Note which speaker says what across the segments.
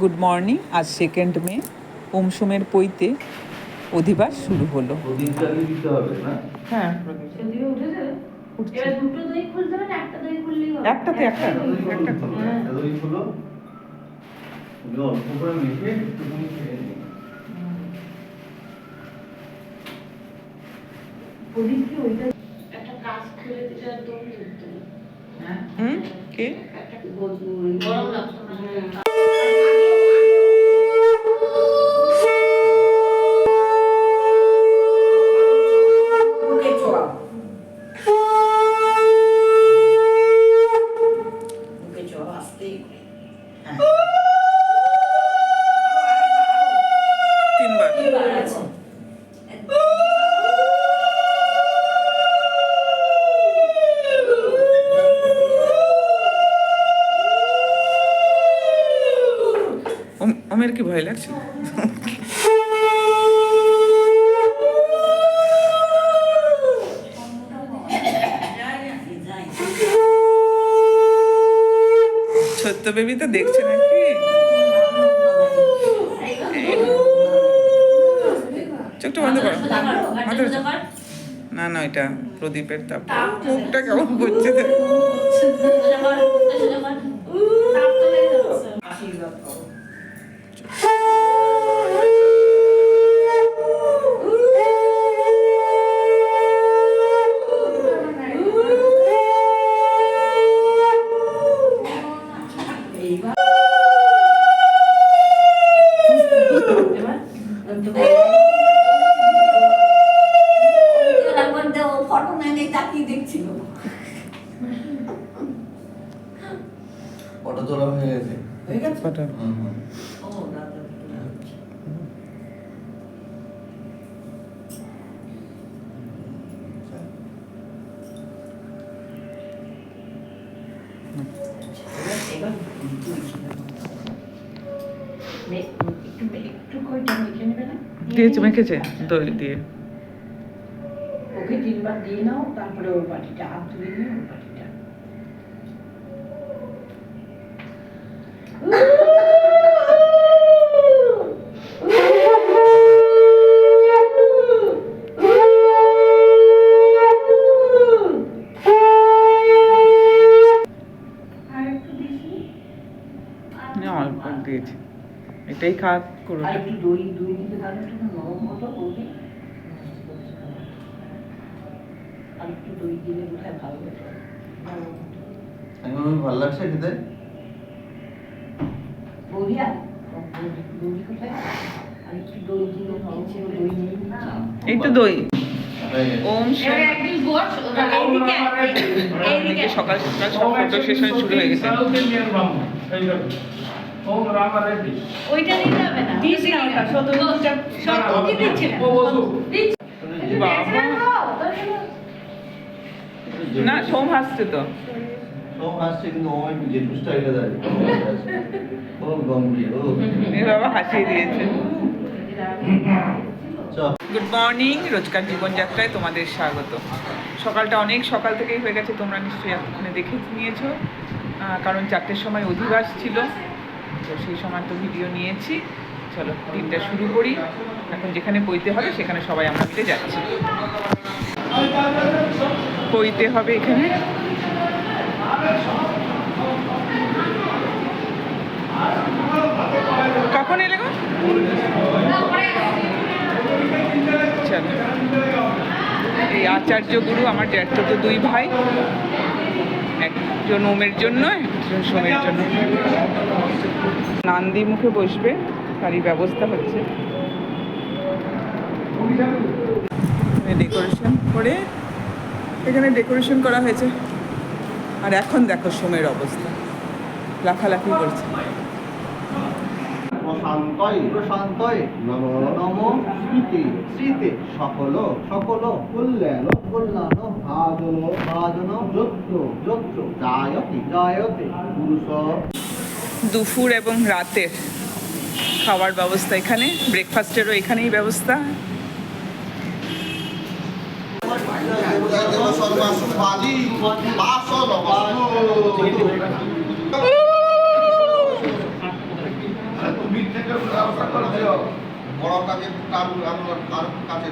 Speaker 1: Good morning আজ second May. Om সোমের পৈতে অধিবাস শুরু হলো। হ্যাঁ।
Speaker 2: সেদিকে উঠেছে।
Speaker 1: উঠছে।
Speaker 2: এবার দুটো দই খুলতে হবে না একটা দই খুললেই হবে?
Speaker 1: একটাতে একটা একটা করো।
Speaker 3: ওই হলো তুমি অল্প করে মেখে একটুখানি খেয়ে নিও।
Speaker 2: প্রদীপ ওইটা একটা কাজ খুলে দিলে একদম ধরতো না
Speaker 1: হুম? কে? ভয় লাগছে ছোট্ট বেবি তো দেখছে নাকি? চোখটা বন্ধ করো। না না ওইটা প্রদীপের তাপ। মুখটা কেমন করছে দেখ।
Speaker 4: আশীর্বাদ করো এইবার ফটো নেনে তাকিয়ে দেখছিল
Speaker 3: ফটো তোলা হয়ে গেছে
Speaker 4: হয়ে গেছে
Speaker 1: ফটো।
Speaker 3: হুম, হুম।
Speaker 4: ও দাদা এবার একটু একটু কয়টা মেখে নেবে না?
Speaker 1: দিয়েছে মেখেছে দই দিয়ে।
Speaker 4: ওকে তিনবার দিয়ে নাও তারপরে ওর বাটিটা হাত তুলে নিয়ে ওর বাটিটা
Speaker 1: ওম
Speaker 2: এবার একদিন বস ওটা এইদিকে এইদিকে।
Speaker 1: এদিকে সকাল সকাল সব ফটো সেশন শুরু হয়ে গেছে।
Speaker 5: ওম রামারেড্ডি
Speaker 2: ওইটা দিতে হবে না।
Speaker 4: দিস না ওটা, শুধু ওটা-
Speaker 2: সত্যি দিচ্ছি না
Speaker 5: ও বসু।
Speaker 1: না সোম হাসছে তো।
Speaker 3: সব হাসছে কিন্তু ও একটু জেঠু স্টাইলে ও গম্ভীর ও।
Speaker 1: এই বাবা হাসিয়ে দিয়েছে। গুড মর্নিং রোজকার জীবনযাত্রায় তোমাদের স্বাগত। সকালটা অনেক সকাল থেকেই হয়ে গেছে তোমরা নিশ্চয়ই এতক্ষণে দেখে নিয়েছো। কারণ চারটের সময় অধিবাস ছিল। তো সেই সময় তো ভিডিও নিয়েছি। চলো, দিনটা শুরু করি। এখন যেখানে পইতে হবে, সেখানে সবাই আমরা মিলে যাচ্ছি। পইতে হবে এখানে। কখন এলে চলো। এই আচার্য গুরু, আমার জ্যাঠতো দুই ভাই। একজন ওমের জন্য, একজন সোমের জন্য। নান্দি মুখে বসবে, তারই ব্যবস্থা হচ্ছে। ডেকোরেশন করে এখানে ডেকোরেশন করা হয়েছে। আর এখন দেখো সোমের অবস্থা। লাফালাফি করছে।
Speaker 3: প্রশান্তয় প্রশান্তয় নম নম শ্রীতে শ্রীতে সকল সকল, কল্যাণ কল্যাণ, ভাজন ভাজন, যত্র যত্র জায়তে জায়তে পুরুষ।
Speaker 1: দুপুর এবং রাতের খাওয়ার ব্যবস্থা এখানে ব্রেকফাস্টেরও এখানেই ব্যবস্থা।
Speaker 3: বড় কাজে কার আমরা কার কাছে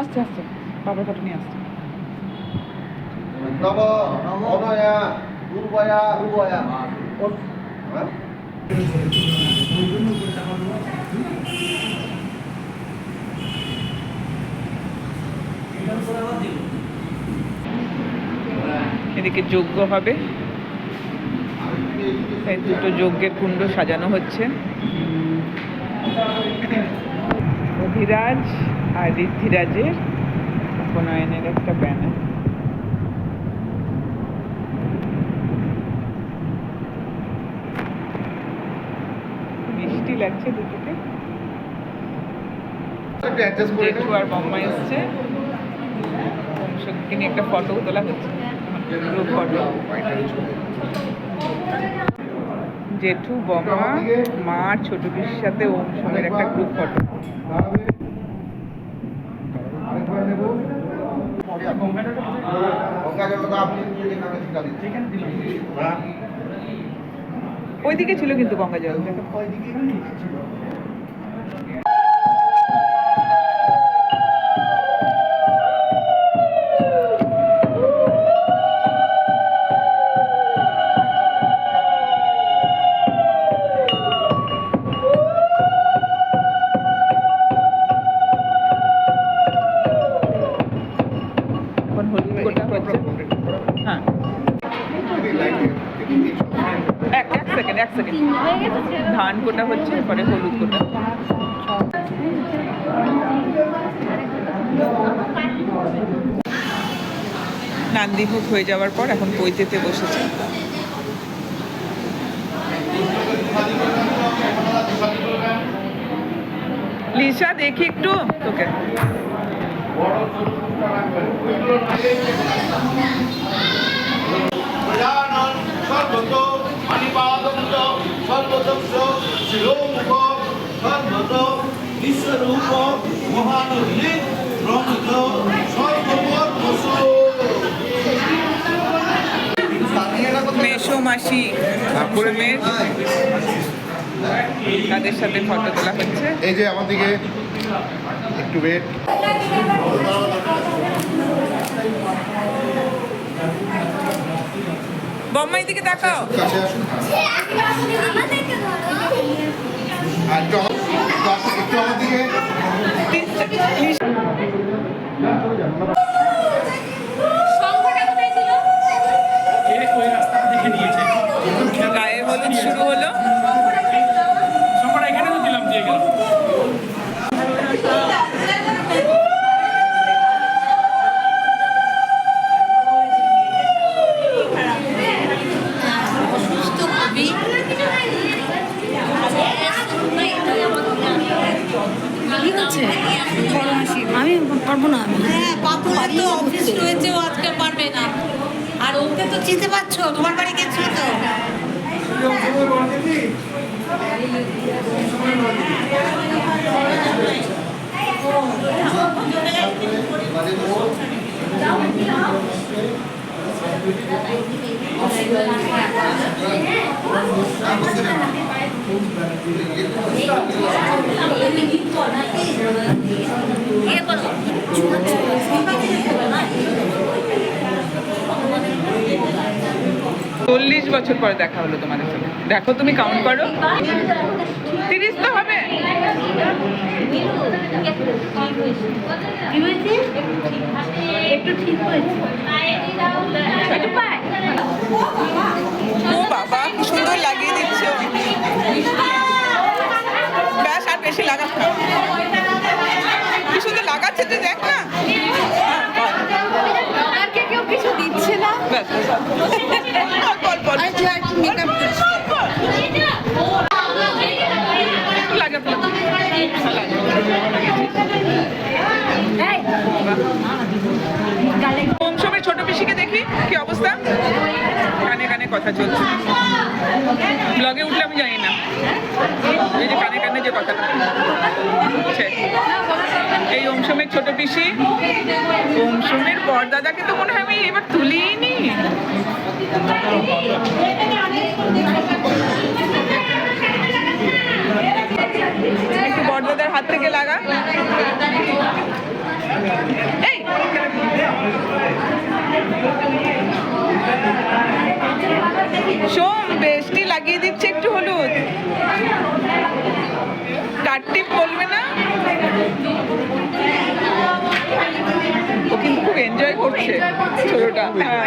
Speaker 1: আস্তে আস্তে। বাবার ফটো নিয়ে আসছে
Speaker 3: নব অনয়া দুর্বয়া দুর্বয়া হ্যাঁ
Speaker 1: এদিকে যজ্ঞ হবে। এই দুটো যজ্ঞের কুণ্ড সাজানো হচ্ছে। অধিরাজ আর ঋদ্ধিরাজের উপনয়নের একটা ব্যানার। মিষ্টি লাগছে দুটোকে জেঠু আর বম্মা এসছে। সত্যি নিয়ে একটা ফটো তোলা হচ্ছে। গ্রুপ ফটো জেঠু বম্মা মা ছোট পিসির সাথে ওম সমের একটা গ্রুপ ফটো ওইদিকে ছিল কিন্তু গঙ্গা জল। দেখো হ্যাঁ। এক এক সেকেন্ড এক সেকেন্ড। ধান কোটা হচ্ছে, পরে হলুদ কোটা। নান্দিভোগ হয়ে যাওয়ার পর এখন পৈতেতে বসেছে। লিসা, দেখি একটু তোকে।
Speaker 3: গজানন সর্বত পানিপাদন্ত সর্বদক্ষ শিরোমুখ সর্বত বিশ্বরূপ মহানদী রমিত সর্বপর বসু
Speaker 1: মেশো মাসি কুসুমের তাদের সাথে ফটো তোলা হচ্ছে?
Speaker 3: এই যে আমার দিকে একটু ওয়েট
Speaker 1: বম্মাই দিকে তাকাও।
Speaker 3: একটু আমার দিকে।
Speaker 1: চল্লিশ বছর পরে দেখা হলো তোমাদের সাথে দেখো তুমি কাউন্ট করো। তিরিশ তো হবে।
Speaker 2: একটু ঠিক হয়েছে। একটু পায়।
Speaker 1: ও বাবা কি সুন্দর লাগিয়ে দিচ্ছ ব্যাস আর বেশি লাগাস না। কি সুন্দর লাগাচ্ছে তুই দেখ না।
Speaker 2: কিছু দিচ্ছে না
Speaker 1: ব্যাস, বল, বল, বল।
Speaker 2: আর তুই আর একটু makeup করিস।
Speaker 1: একটু লাগা ফেলো। ওম সোমের ছোট পিসিকে দেখি, কি অবস্থা? কানে কানে কথা চলছে। ব্লগে উঠলে আমি জানি না। এই যে কানে কানে যে কথাটা। এই ওমসমের ছোট পিসি। ওমসমের বর দাদাকে তো মনে হয় আমি এবার তুলিই নি একটু বড়দাদার হাত থেকে লাগা। এই! সোম বেশটি লাগিয়ে দিচ্ছে একটু হলুদ। কাটটিপ বলবে না? ও কিন্তু খুব এনজয় করছে ছোটটা। হ্যাঁ।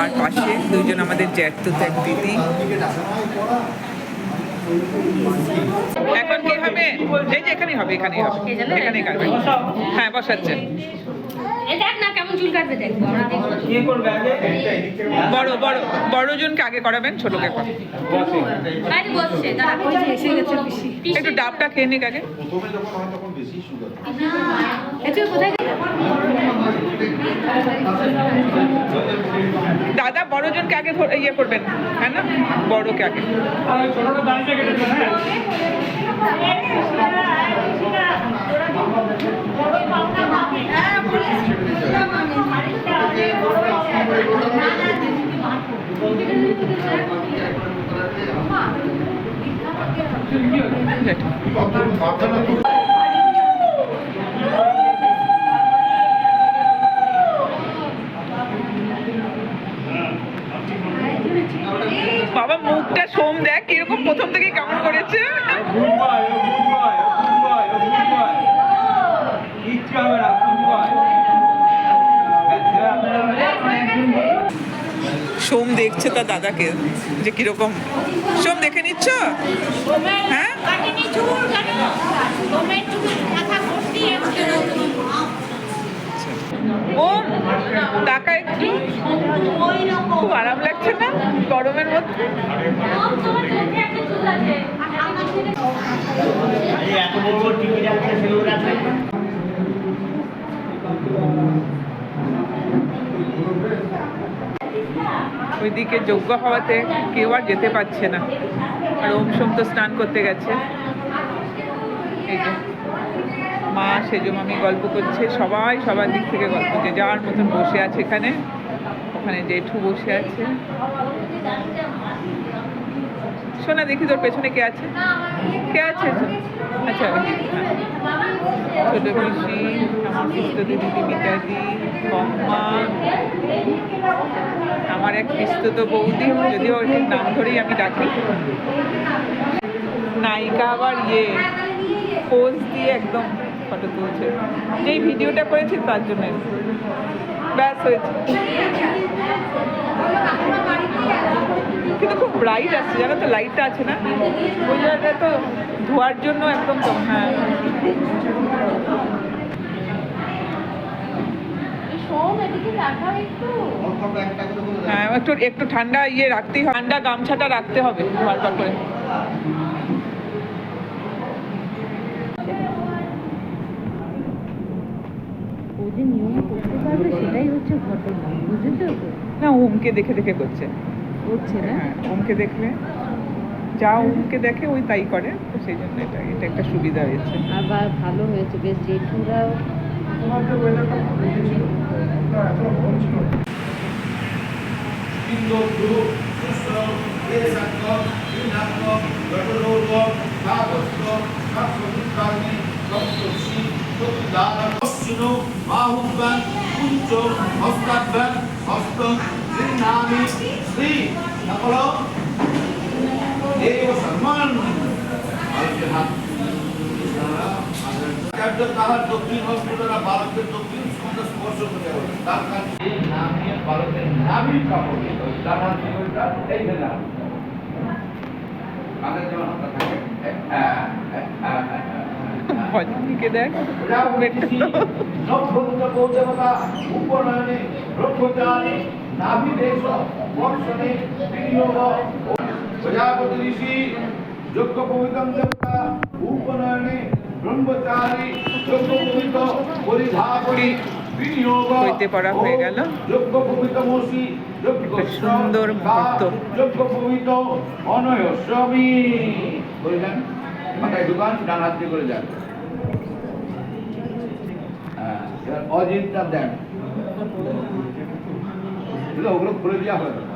Speaker 1: আর পাশে দুজন আমাদের জ্যাঠতুত ত্যাগ দিদি। এখন কি হবে? এই যে এখানেই হবে এখানেই হবে। এখানেই কাটবে। হ্যাঁ বসাচ্ছেন।
Speaker 6: এ দেখ না কেমন চুল কাটবে দেখব আমরা দেখব
Speaker 1: বড় বড় বড় জনকে আগে করাবেন ছোটকে কর
Speaker 6: বাইরে বসছে দাঁড়া ওই যে এসে গেছে পিসি
Speaker 1: একটু ডাবটা খেয়ে নিক আগে
Speaker 3: প্রথমে যখন হয় তখন বেশি সুগার
Speaker 6: এত কোথায়
Speaker 1: দাদা বড় জনকে আগে ইয়ে করবেন হ্যাঁ না বড়কে আগে
Speaker 5: ছোটটা হ্যাঁ
Speaker 1: বাবা মুখটা সোম দেখ কীরকম প্রথম থেকে কেমন করেছে? দেখছে তার দাদাকে যে কীরকম সোম দেখে নিচ্ছ? হ্যাঁ? ও, টাকা একটু? খুব আরাম লাগছে না গরমের মধ্যে? ওইদিকে যোগ্য হওয়াতে কেউ আর যেতে পারছে না। আর ওম সোম তো স্নান করতে গেছে। এই যে মা সেজো মামি গল্প করছে। সবাই সবার দিক থেকে গল্প করছে। যার মতন বসে আছে এখানে, ওখানে জেঠু বসে আছে। শোনা দেখি তোর পেছনে কে আছে? কে আছে? আচ্ছা যে। ছোট আমার পিস্ত দিদি মিতাদি বম্মা, আমার এক পিস্তুত বৌদি, যদিও ঠিক নাম ধরেই আমি ডাকি। নায়িকা আবার ইয়ে পোজ দিয়ে একদম ফটো তুলছে। যেই ভিডিওটা করেছি তার জন্য। ব্যাস হয়েছে। কিন্তু খুব ব্রাইট আসছে, জানো তো লাইটটা আছে না? ওই তো ধোয়ার জন্য একদম হ্যাঁ। হ্যাঁ একটু একটু ঠান্ডা ইয়ে রাখতেই হবে। ঠান্ডা গামছাটা রাখতে হবে বারবার করে না ওমকে দেখে দেখে করছে।
Speaker 4: করছে না?
Speaker 1: হ্যাঁ ওমকে দেখলে। যা ওমকে দেখে ওই তাই করে তো সেই জন্য এটা এটা একটা সুবিধা হয়েছে
Speaker 4: আবার ভালো হয়েছে বেশ জেঠুরাও
Speaker 7: হস্তাভ্যাং হস্ত শ্রী সকল দেব হাত আচার্য তাহার দক্ষিণ স্পর্শ করে তার কাছে তার হাত যেমন হাতটা থাকে।
Speaker 1: ভজনীকে দেখ।
Speaker 7: দেবতা উপনয়নে ব্রহ্মচারী নাভিদেশ বর্ষণে বিনিয়োগ প্রজাপতি ঋষি যজ্ঞ পবিতম দেবতা উপনয়নে ব্রহ্মচারী যজ্ঞ পবিত পরিধাপরি বিনিয়োগ
Speaker 1: হইতে পড়া হয়ে গেল।
Speaker 7: যজ্ঞ পবিত মসি
Speaker 1: সুন্দর মুহূর্ত।
Speaker 7: যজ্ঞ পবিত অনয়স্বামী বললেন মাথায় দোকান ডান হাত দিয়ে করে যান হ্যাঁ, অজিতটা দেন। ওগুলো খুলে দেওয়া হবে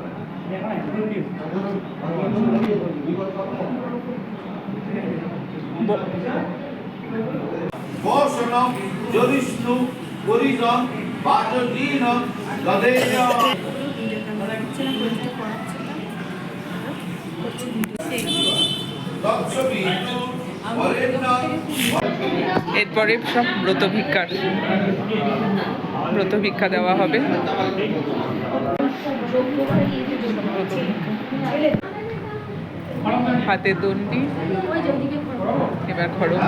Speaker 1: এরপরে সব ব্রত ভিক্ষার ব্রত ভিক্ষা দেওয়া হবে। হাতে দণ্ডি। এবার খড়ম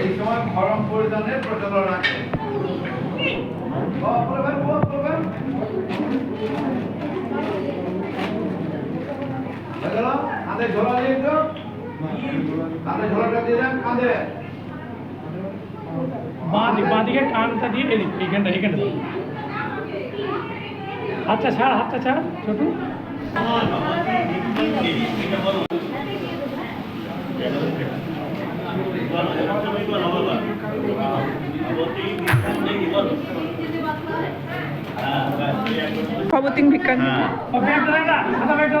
Speaker 7: এই সময় খরম পরিধানের প্রচলন আছে? কাঁধে ঝোলা দিয়ে ঝোলাটা দিয়ে দেন কাঁধে।
Speaker 5: বাঁ দিক বাঁ দিকে কানটা দিয়ে এদিক এইখানটা এইখানটা। হাতটা ছাড় হাতটা ছাড় ছোটু।
Speaker 1: খবতিং ভিক্ষা।
Speaker 5: ও ব্যাগটা সাদা ব্যাগটা।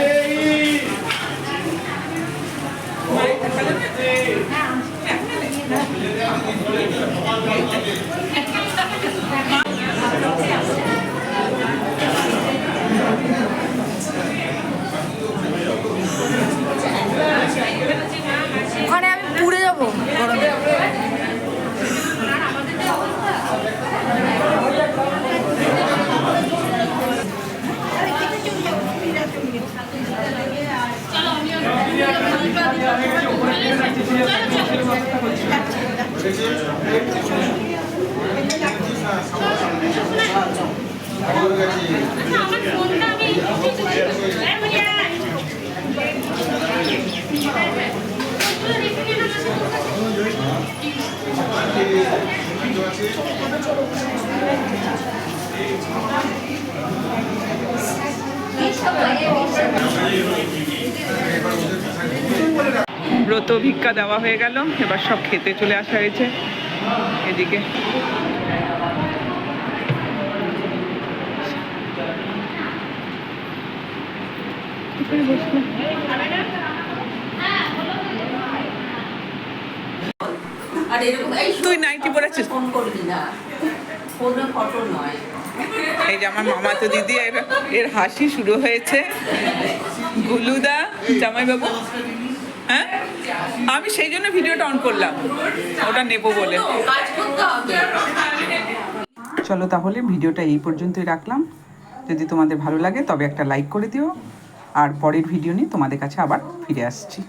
Speaker 5: 你什么
Speaker 2: 呀？你什么？
Speaker 1: ব্রত ভিক্ষা দেওয়া হয়ে গেল এবার সব খেতে চলে আসা হয়েছে। এদিকে। তুই নাইটি পরেছিস?
Speaker 4: ফোন করবি না। ফোনে ফটো নয়।
Speaker 1: এই যে আমার মামা তো দিদি এর এর হাসি শুরু হয়েছে। গুলুদা জামাইবাবু। হ্যাঁ? আমি সেই জন্য ভিডিওটা অন করলাম। ওটা নেব বলে। চলো তাহলে ভিডিওটা এই পর্যন্তই রাখলাম। যদি তোমাদের ভালো লাগে, তবে একটা লাইক করে দিও। আর পরের ভিডিও নিয়ে তোমাদের কাছে আবার ফিরে আসছি।